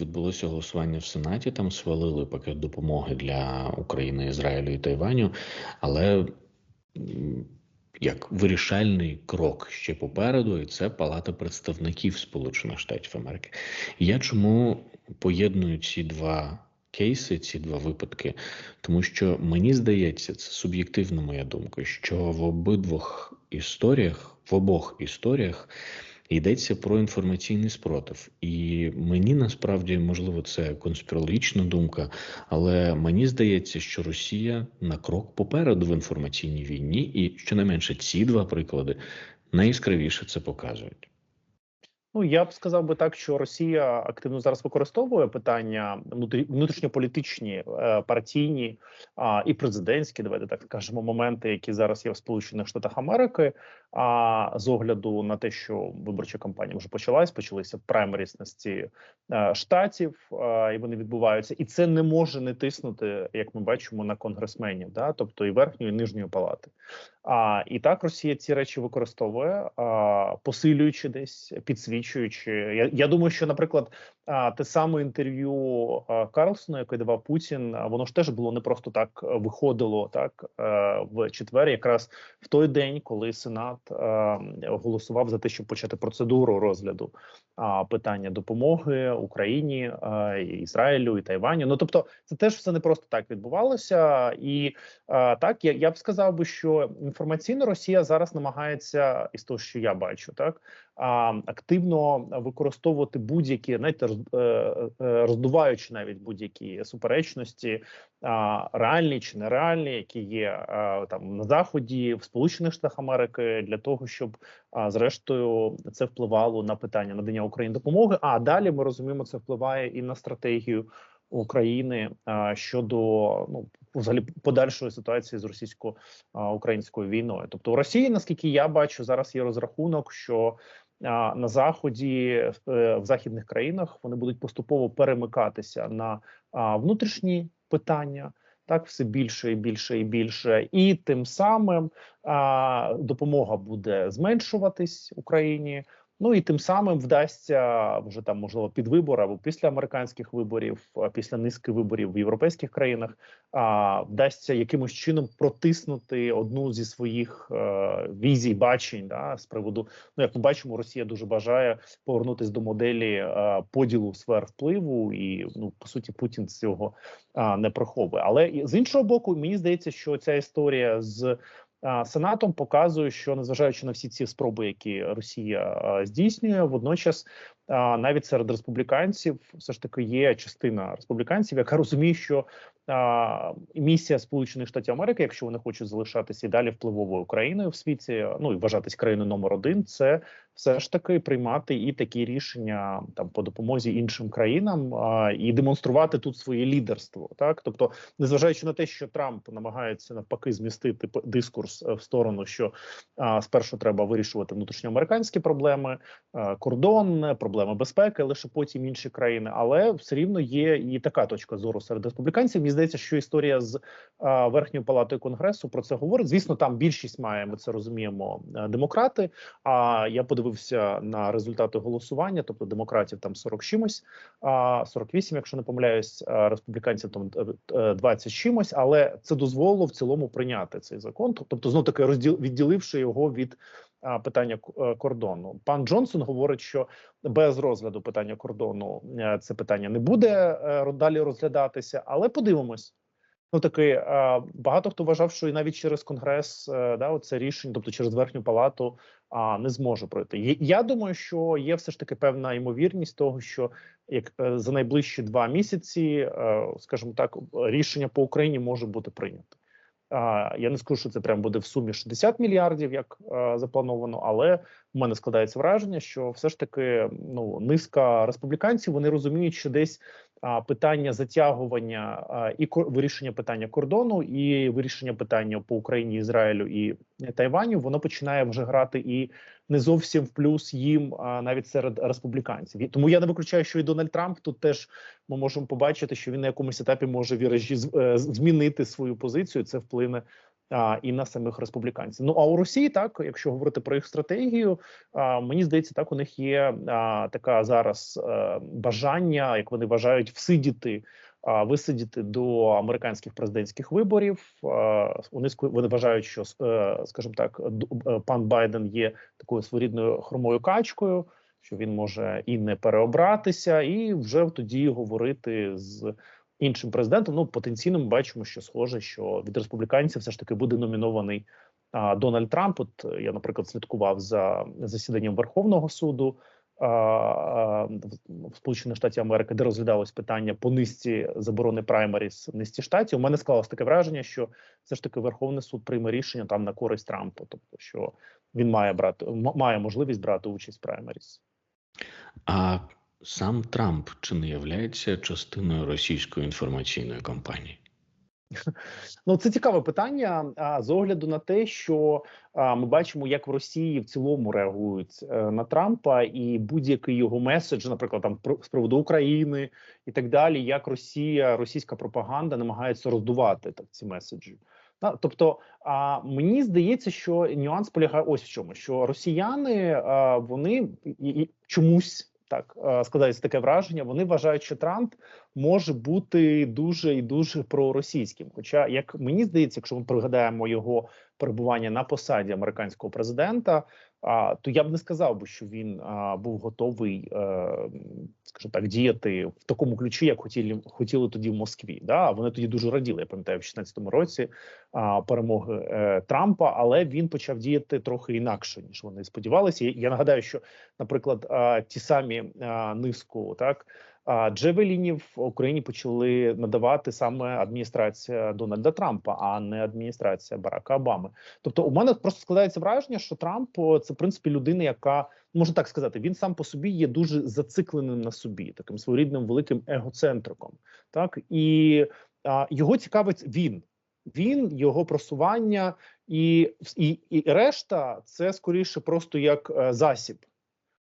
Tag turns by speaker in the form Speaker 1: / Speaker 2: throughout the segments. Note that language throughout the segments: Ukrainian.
Speaker 1: відбулося голосування в Сенаті. Там свалили пакет допомоги для України, Ізраїлю і Тайваню, але як вирішальний крок ще попереду, і це Палата представників Сполучених Штатів Америки. Я чому поєдную ці два кейси, ці два випадки, тому що мені здається, це суб'єктивна моя думка, що в обидвох історіях, в обох історіях. Йдеться про інформаційний спротив, і мені насправді можливо це конспірологічна думка, але мені здається, що Росія на крок попереду в інформаційній війні, і щонайменше ці два приклади найяскравіше це показують.
Speaker 2: Ну я б сказав би так, що Росія активно зараз використовує питання внутрішньополітичні, е, партійні і президентські, давайте так скажемо, моменти, які зараз є в Сполучених Штатах Америки. А з огляду на те, що виборча кампанія вже почалась, почалися праймерісності е, штатів, е, і вони відбуваються, і це не може не тиснути, як ми бачимо, на конгресменів, да, тобто і верхньої і нижньої палати. А і так Росія ці речі використовує, а, посилюючи десь, підсвічуючи. Я я думаю, що, наприклад, те саме інтерв'ю Карлсона, яке давав Путін, воно ж теж було не просто так виходило так в четвер, якраз в той день, коли Сенат голосував за те, щоб почати процедуру розгляду питання допомоги Україні, Ізраїлю і Тайваню. Ну тобто, це теж все не просто так відбувалося, і так я, я б сказав би, що інформаційно Росія зараз намагається із того, що я бачу, так активно використовувати будь-які знаєте, е, е, роздуваючи навіть будь-які суперечності, реальні чи нереальні, які є там на заході в Сполучених Штатах Америки, для того, щоб зрештою це впливало на питання надання Україні допомоги. А далі ми розуміємо, це впливає і на стратегію. України щодо ну взагалі подальшої ситуації з російсько-українською війною. Тобто у Росії, наскільки я бачу, зараз є розрахунок, що на заході е, в західних країнах вони будуть поступово перемикатися на внутрішні питання. Так, все більше і більше і більше, і тим самим допомога буде зменшуватись Україні. Ну і тим самим вдасться вже там можливо під вибор або після американських виборів, після низки виборів в європейських країнах, а вдасться якимось чином протиснути одну зі своїх е, візій бачень да, з приводу. Ну як ми бачимо, Росія дуже бажає повернутися до моделі е, поділу сфер впливу, і ну по суті Путін цього не приховує. Але з іншого боку, мені здається, що ця історія з Сенатом показує, що незважаючи на всі ці спроби, які Росія здійснює, водночас навіть серед республіканців все ж таки є частина республіканців, яка розуміє, що місія Сполучених Штатів Америки, якщо вони хочуть залишатися і далі впливовою країною в світі, ну і вважатись країною номер один, це все ж таки приймати і такі рішення там по допомозі іншим країнам а, і демонструвати тут своє лідерство. Так, тобто, незважаючи на те, що Трамп намагається навпаки змістити дискурс е, в сторону, що а, спершу треба вирішувати внутрішньоамериканські проблеми, а, кордон, проблеми безпеки, лише потім інші країни, але все рівно є і така точка зору серед республіканців. Здається, що історія з верхньою палатою конгресу про це говорить. Звісно, там більшість має ми це розуміємо е, демократи. А я подивився подивився на результати голосування, тобто демократів там 40 чимось, 48, якщо не помиляюсь, республіканців там 20 е, е, чимось, але це дозволило в цілому прийняти цей закон. Тобто, знов таки розділ відділивши його від. Питання е, кордону пан Джонсон говорить, що без розгляду питання кордону це питання не буде далі розглядатися, але подивимось, Ну таки багато хто вважав, що і навіть через конгрес е, да це рішення, тобто через верхню палату, а не зможе пройти. Я думаю, що є все ж таки певна ймовірність того, що як е, за найближчі два місяці, е, скажімо так, рішення по Україні може бути прийнято. Я не скажу, що це прям буде в сумі 60 мільярдів, як заплановано, але у мене складається враження, що все ж таки ну низка республіканців вони розуміють, що десь питання затягування і вирішення питання кордону, і вирішення питання по Україні, Ізраїлю і Тайваню, воно починає вже грати і не зовсім в плюс їм навіть серед республіканців. Тому я не виключаю, що і Дональд Трамп тут теж ми можемо побачити, що він на якомусь етапі може віражі е, змінити свою позицію. Це вплине а, і на самих республіканців. Ну а у Росії так, якщо говорити про їх стратегію, а, мені здається, так у них є а, така зараз а, бажання, як вони вважають, всидіти. Висидіти до американських президентських виборів вони вони вважають, що скажімо так, пан Байден є такою своєрідною хромою качкою, що він може і не переобратися, і вже тоді говорити з іншим президентом. Ну потенційно ми бачимо, що схоже, що від республіканців все ж таки буде номінований а, Дональд Трамп. От я, наприклад, слідкував за засіданням Верховного суду. В Сполучених Штатів Америки, де розглядалось питання по низці заборони праймеріс низці штатів, у мене склалось таке враження, що все ж таки Верховний суд прийме рішення там на користь Трампу, тобто що він має брати має можливість брати участь в праймеріс.
Speaker 1: А сам Трамп чи не являється частиною російської інформаційної кампанії?
Speaker 2: Ну, це цікаве питання. А з огляду на те, що ми бачимо, як в Росії в цілому реагують е, на Трампа, і будь-який його меседж, наприклад, там з приводу України і так далі, як Росія, російська пропаганда намагається роздувати так ці меседжі. Тобто, а мені здається, що нюанс полягає ось в чому: що росіяни вони чомусь так е, складається таке враження. Вони вважають, що Трамп може бути дуже і дуже проросійським. Хоча, як мені здається, якщо ми пригадаємо його перебування на посаді американського президента, то я б не сказав би, що він був готовий, е, скажімо так, діяти в такому ключі, як хотіли хотіли тоді в Москві. Да, вони тоді дуже раділи. Я пам'ятаю, в 16-му році перемоги е, Трампа, але він почав діяти трохи інакше ніж вони сподівалися. Я нагадаю, що, наприклад, ті самі низку так. Джевелінів Україні почали надавати саме адміністрація Дональда Трампа, а не адміністрація Барака Обами. Тобто, у мене просто складається враження, що Трамп це в принципі людина, яка можна так сказати, він сам по собі є дуже зацикленим на собі, таким своєрідним великим егоцентриком. Так і а, його цікавить він. Він, його просування і і, і решта це скоріше просто як е, засіб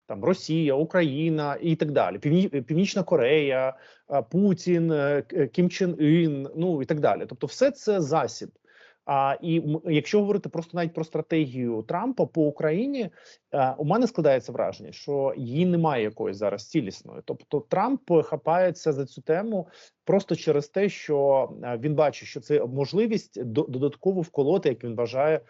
Speaker 2: там Росія, Україна і так далі. Півні, Північна Корея, Путін, е, Кім Чен Ін, ну і так далі. Тобто, все це засіб. А і якщо говорити просто навіть про стратегію Трампа по Україні, а, е, у мене складається враження, що її немає якоїсь зараз цілісної. Тобто Трамп хапається за цю тему просто через те, що е, він бачить, що це можливість додатково вколоти, як він вважає.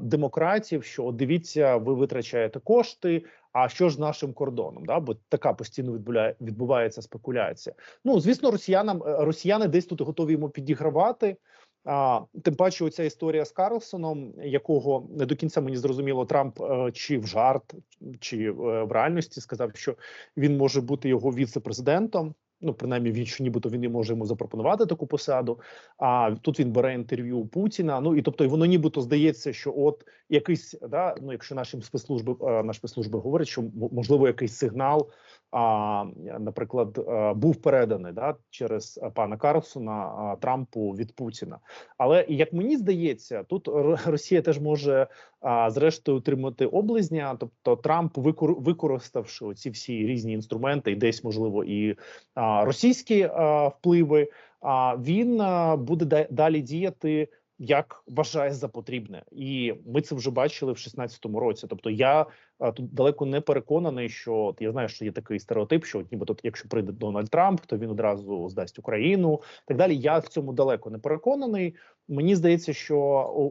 Speaker 2: Демократів, що дивіться, ви витрачаєте кошти, а що ж з нашим кордоном? Да, бо така постійно відбуває, відбувається спекуляція. Ну звісно, росіянам е, росіяни десь тут готові йому підігравати. А, Тим паче, оця історія з Карлсоном, якого не до кінця мені зрозуміло, Трамп е, чи в жарт, чи е, в реальності сказав, що він може бути його віце-президентом. Ну, принаймні, він що нібито він не може йому запропонувати таку посаду. А тут він бере інтерв'ю у Путіна. Ну і тобто, воно нібито здається, що от якийсь да, ну якщо наші спецслужби е, наші спецслужби говорять, що можливо якийсь сигнал а, наприклад, е, був переданий да через пана Карлсона Трампу від Путіна. Але як мені здається, тут Росія теж може а, зрештою отримати облизня. Тобто Трамп використавши ці всі різні інструменти, і десь можливо і російські впливи. Він буде далі діяти як вважає за потрібне, і ми це вже бачили в 16-му році. Тобто, я а, тут далеко не переконаний, що я знаю, що є такий стереотип, що от, ніби якщо прийде Дональд Трамп, то він одразу здасть Україну. Так далі. Я в цьому далеко не переконаний. Мені здається, що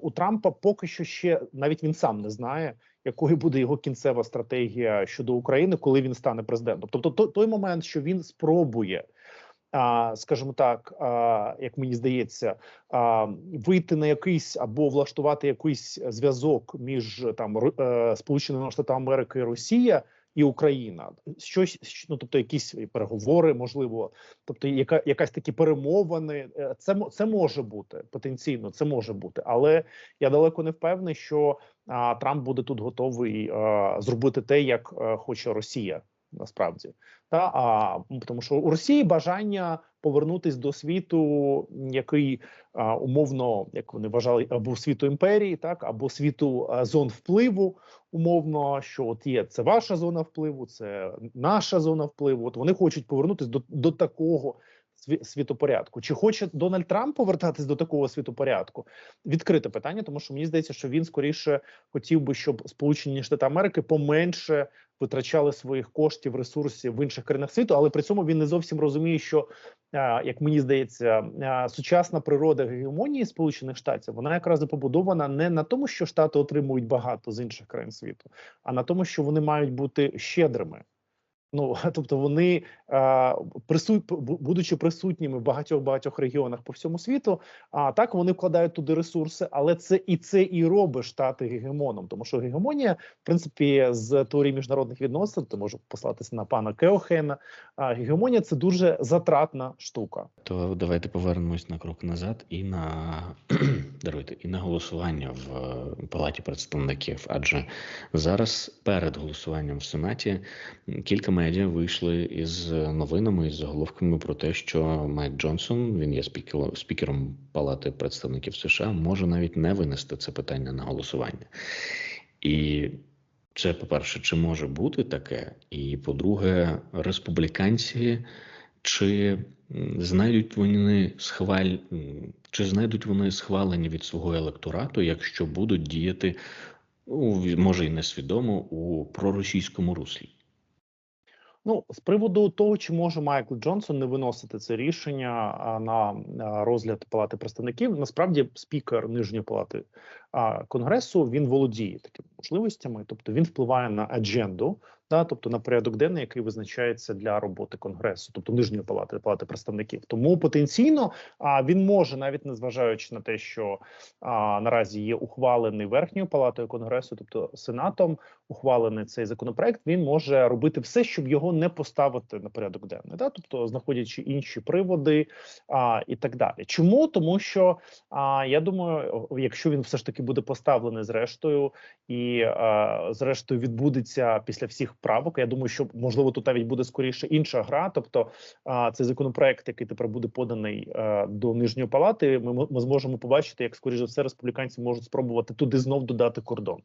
Speaker 2: у, Трампа поки що ще навіть він сам не знає. Якою буде його кінцева стратегія щодо України, коли він стане президентом? Тобто, той момент, що він спробує скажімо так, як мені здається, вийти на якийсь або влаштувати якийсь зв'язок між там е, Сполученими Штатами Америки, Росія і Україна, щось ну, тобто, якісь переговори, можливо, тобто, яка якась такі перемовини, е, це це може бути потенційно, це може бути, але я далеко не впевнений, що а, Трамп буде тут готовий а, зробити те, як а, хоче Росія насправді та а тому, що у Росії бажання повернутись до світу, який а, умовно, як вони вважали, або світу імперії, так або світу а, зон впливу, умовно, що от є це ваша зона впливу, це наша зона впливу. От вони хочуть повернутися до, до такого світопорядку. Чи хоче Дональд Трамп повертатись до такого світопорядку? Відкрите питання, тому що мені здається, що він скоріше хотів би, щоб Сполучені Штати Америки поменше витрачали своїх коштів, ресурсів в інших країнах світу, але при цьому він не зовсім розуміє, що як мені здається, сучасна природа гегемонії Сполучених Штатів вона якраз побудована не на тому, що штати отримують багато з інших країн світу, а на тому, що вони мають бути щедрими. Ну тобто вони а, присут, будучи присутніми в багатьох багатьох регіонах по всьому світу, а так вони вкладають туди ресурси, але це і це і робить штати гегемоном, тому що гегемонія, в принципі, з теорії міжнародних відносин, ти можу послатися на пана Кеохена. Гегемонія це дуже затратна штука.
Speaker 1: То давайте повернемось на крок назад і на даруйте, і на голосування в е, Палаті представників. Адже зараз перед голосуванням в Сенаті кілька медіа вийшли із новинами із заголовками про те, що Майк Джонсон, він є спікером Палати представників США, може навіть не винести це питання на голосування. І це, по-перше, чи може бути таке? І по-друге, республіканці чи знайдуть вони схваль, чи знайдуть вони схвалення від свого електорату, якщо будуть діяти, ну, може і несвідомо, у проросійському руслі?
Speaker 2: Ну, з приводу того, чи може Майкл Джонсон не виносити це рішення на розгляд палати представників, насправді спікер нижньої палати конгресу він володіє такими можливостями, тобто він впливає на адженду, да, тобто на порядок денний, який визначається для роботи конгресу, тобто нижньої палати палати представників. Тому потенційно а, він може, навіть незважаючи на те, що а, наразі є ухвалений верхньою палатою конгресу, тобто сенатом, ухвалений цей законопроект, він може робити все, щоб його не поставити на порядок денний, да? тобто знаходячи інші приводи а, і так далі. Чому? Тому що а, я думаю, якщо він все ж таки буде поставлений зрештою, і а, зрештою відбудеться після всіх правок, я думаю, що можливо тут навіть буде скоріше інша гра. Тобто, а, цей законопроект, який тепер буде поданий а, до нижньої палати, ми, ми зможемо побачити, як скоріше за все республіканці можуть спробувати туди знов додати кордон.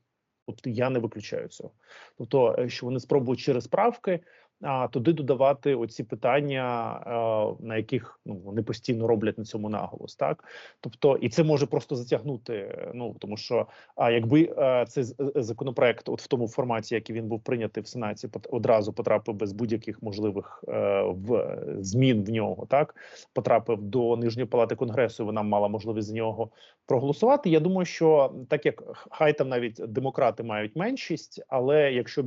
Speaker 2: Тобто я не виключаю цього. Тобто, е, що вони спробують через правки а, туди додавати оці питання, е, на яких ну вони постійно роблять на цьому наголос, так тобто, і це може просто затягнути. Ну тому що а якби е, цей е, законопроект, от в тому форматі, який він був прийнятий в сенаті, одразу потрапив без будь-яких можливих в змін в нього, так потрапив до нижньої палати конгресу. і Вона мала можливість за нього проголосувати. Я думаю, що так як хай там навіть демократи мають меншість, але якщо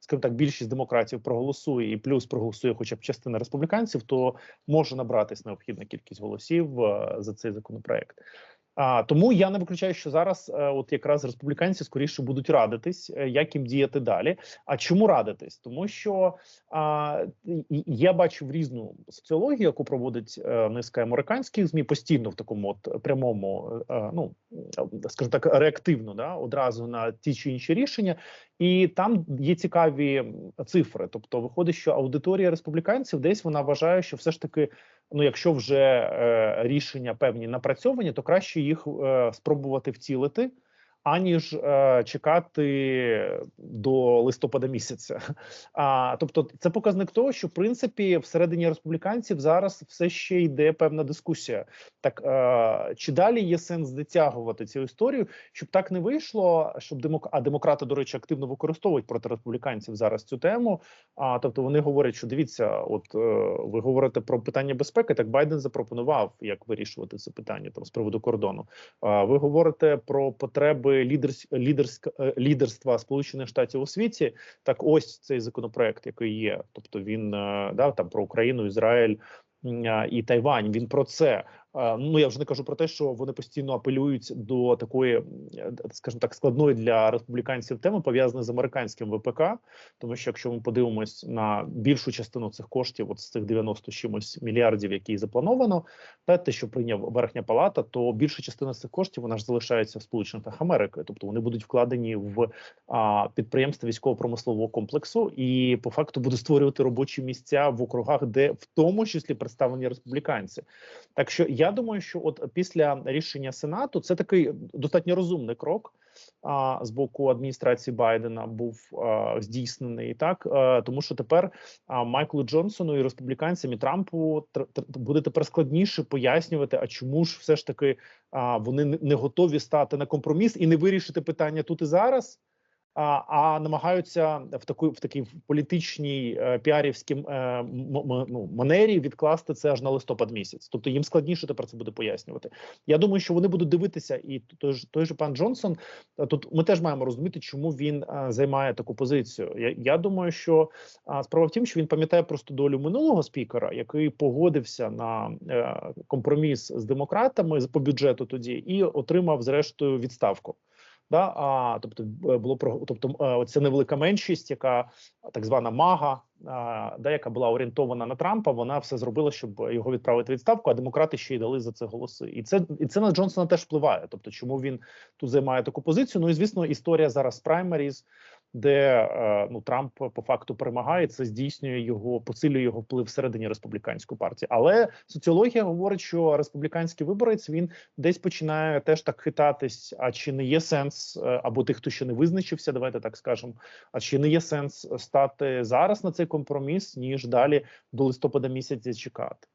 Speaker 2: скажімо так, більшість демократів проголосує і плюс проголосує хоча б частина республіканців, то може набратись необхідна кількість голосів е, за цей законопроект. А тому я не виключаю, що зараз, е, от якраз республіканці скоріше будуть радитись, е, як їм діяти далі. А чому радитись? Тому що а, я бачив різну соціологію, яку проводить е, низка американських змі постійно в такому от прямому, ну скажімо так, реактивно, да, одразу на ті чи інші рішення. І там є цікаві цифри. Тобто, виходить, що аудиторія республіканців десь вона вважає, що все ж таки, ну якщо вже е, рішення певні напрацьовані, то краще їх е, спробувати втілити. Аніж е, чекати до листопада місяця, а тобто, це показник того, що в принципі всередині республіканців зараз все ще йде певна дискусія. Так е, чи далі є сенс дотягувати цю історію, щоб так не вийшло, щоб демок... а демократи, до речі, активно використовують проти республіканців зараз цю тему. А тобто вони говорять, що дивіться, от е, ви говорите про питання безпеки. Так Байден запропонував, як вирішувати це питання там з приводу кордону. А ви говорите про потреби лідерс... лідерськ... е, лідерства Сполучених Штатів у світі. Так, ось цей законопроект, який є. Тобто він е, да там про Україну, Ізраїль. І Тайвань він про це. Е, Ну я вже не кажу про те, що вони постійно апелюють до такої, е, скажімо так, складної для республіканців теми пов'язаної з американським ВПК. Тому що якщо ми подивимось на більшу частину цих коштів, от з цих 90 з чимось мільярдів, які заплановано, та те, що прийняв верхня палата, то більша частина цих коштів вона ж залишається в Сполучених Америки, тобто вони будуть вкладені в а, підприємства військово-промислового комплексу, і по факту будуть створювати робочі місця в округах, де в тому числі представлені республіканці. Так що я думаю, що от після рішення Сенату це такий достатньо розумний крок. з боку адміністрації Байдена був здійснений так, тому що тепер Майклу Джонсону і республіканцям і Трампу тр- буде тепер складніше пояснювати, а чому ж все ж таки вони не готові стати на компроміс і не вирішити питання тут і зараз. А, намагаються в таку в такій політичній е, піарівській е, ну, манері відкласти це аж на листопад місяць. Тобто їм складніше тепер це буде пояснювати. Я думаю, що вони будуть дивитися, і той ж той же пан Джонсон. Тут ми теж маємо розуміти, чому він е, займає таку позицію. Я, я думаю, що справа в тім, що він пам'ятає просто долю минулого спікера, який погодився на компроміс з демократами по бюджету тоді і отримав зрештою відставку. Да, а тобто е, було тобто, ця оця невелика меншість, яка так звана мага, да, яка була орієнтована на Трампа, вона все зробила, щоб його відправити відставку. А демократи ще й дали за це голоси. І це і це на Джонсона теж впливає. Тобто, чому він тут займає таку позицію? Ну і звісно, історія зараз праймеріз, де е, ну Трамп по факту перемагає. Це здійснює його, посилює його вплив всередині республіканської партії. Але соціологія говорить, що республіканський виборець він десь починає теж так хитатись. А чи не є сенс е, або тих, хто ще не визначився, давайте так скажемо. А чи не є сенс стати зараз на цей компроміс, ніж далі до листопада місяця чекати?